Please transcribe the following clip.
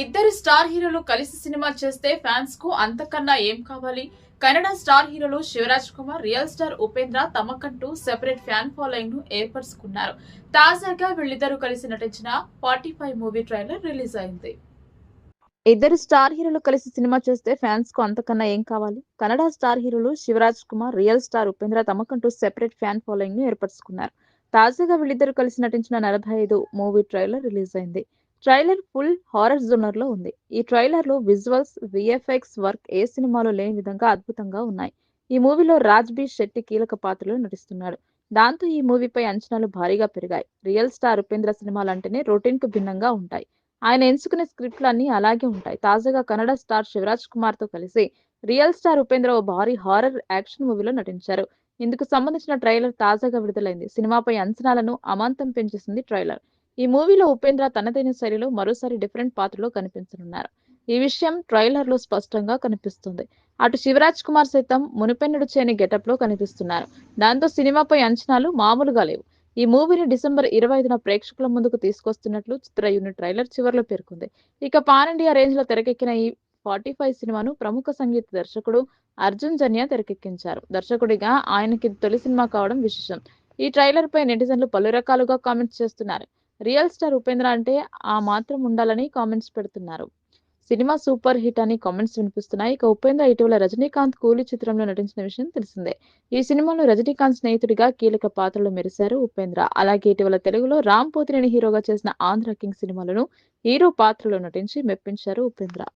ఇద్దరు స్టార్ హీరోలు కలిసి సినిమా చేస్తే ఫ్యాన్స్కు అంతకన్నా ఏం కావాలి? కన్నడ స్టార్ హీరోలు శివరాజ్ కుమార్ రియల్ స్టార్ ఉపేంద్ర తమకంటూ సెపరేట్ ఫ్యాన్ ఫాలోయింగ్ను ఏర్పరచుకున్నారు. తాజాగా వీళ్ళిద్దరూ కలిసి నటించిన forty five movie trailer release అయింది. ఇద్దరు స్టార్ హీరోలు కలిసి సినిమా చేస్తే ఫ్యాన్స్కు అంతకన్నా ఏం కావాలి? కన్నడ స్టార్ హీరోలు శివరాజ్ కుమార్ రియల్ స్టార్ ఉపేంద్ర తమకంటూ సెపరేట్ ఫ్యాన్ ఫాలోయింగ్ను ఏర్పరచుకున్నారు. తాజాగా వీళ్ళిద్దరూ కలిసి నటించిన నలభై ఐదు మూవీ ట్రైలర్ రిలీజ్ అయింది. ట్రైలర్ ఫుల్ హారర్ జోనర్లో ఉంది. ఈ ట్రైలర్లో విజువల్స్ విఎఫ్ఎక్స్ వర్క్ ఏ సినిమాలో లేని విధంగా అద్భుతంగా ఉన్నాయి. ఈ మూవీలో రాజ్ శెట్టి కీలక పాత్రలో నటిస్తున్నాడు. దాంతో ఈ మూవీపై అంచనాలు భారీగా పెరిగాయి. రియల్ స్టార్ ఉపేంద్ర సినిమాలంటేనే రొటీన్కు భిన్నంగా ఉంటాయి. ఆయన ఎంచుకునే స్క్రిప్ట్లు అన్ని అలాగే ఉంటాయి. తాజాగా కన్నడ స్టార్ శివరాజ్ కుమార్తో కలిసి రియల్ స్టార్ ఉపేంద్ర ఓ భారీ హారర్ యాక్షన్ మూవీలో నటించారు. ఇందుకు సంబంధించిన ట్రైలర్ తాజాగా విడుదలైంది. సినిమాపై అంచనాలను అమాంతం పెంచేసింది ట్రైలర్. ఈ మూవీలో ఉపేంద్ర తనదైన శైలిలో మరోసారి డిఫరెంట్ పాత్రలో కనిపించనున్నారు. ఈ విషయం ట్రైలర్లో స్పష్టంగా కనిపిస్తుంది. అటు శివరాజ్ కుమార్ సైతం మునిపెన్నుడు చేయని గెటప్లో కనిపిస్తున్నారు. దాంతో సినిమాపై అంచనాలు మామూలుగా లేవు. ఈ మూవీని డిసెంబర్ ఇరవై ఐదున ప్రేక్షకుల ముందుకు తీసుకొస్తున్నట్లు చిత్ర యూనిట్ ట్రైలర్ చివరిలో పేర్కొంది. ఇక పాన్ ఇండియా రేంజ్లో తెరకెక్కిన ఈ ఫార్టీ ఫైవ్ సినిమాను ప్రముఖ సంగీత దర్శకుడు అర్జున్ జన్య తెరకెక్కించారు. దర్శకుడిగా ఆయనకి తొలి సినిమా కావడం విశేషం. ఈ ట్రైలర్ పై నెటిజన్లు పలు రకాలుగా కామెంట్స్ చేస్తున్నారు. రియల్ స్టార్ ఉపేంద్ర అంటే ఆ మాత్రం ఉండాలని కామెంట్స్ పెడుతున్నారు. సినిమా సూపర్ హిట్ అని కామెంట్స్ వినిపిస్తున్నాయి. ఇక ఉపేంద్ర ఇటీవల రజనీకాంత్ కూలీ చిత్రంలో నటించిన విషయం తెలిసిందే. ఈ సినిమాలో రజనీకాంత్ స్నేహితుడిగా కీలక పాత్రలో మెరిశారు ఉపేంద్ర. అలాగే ఇటీవల తెలుగులో రామ్ పోతినేని హీరోగా చేసిన ఆంధ్ర కింగ్ సినిమాలను హీరో పాత్రలో నటించి మెప్పించారు ఉపేంద్ర.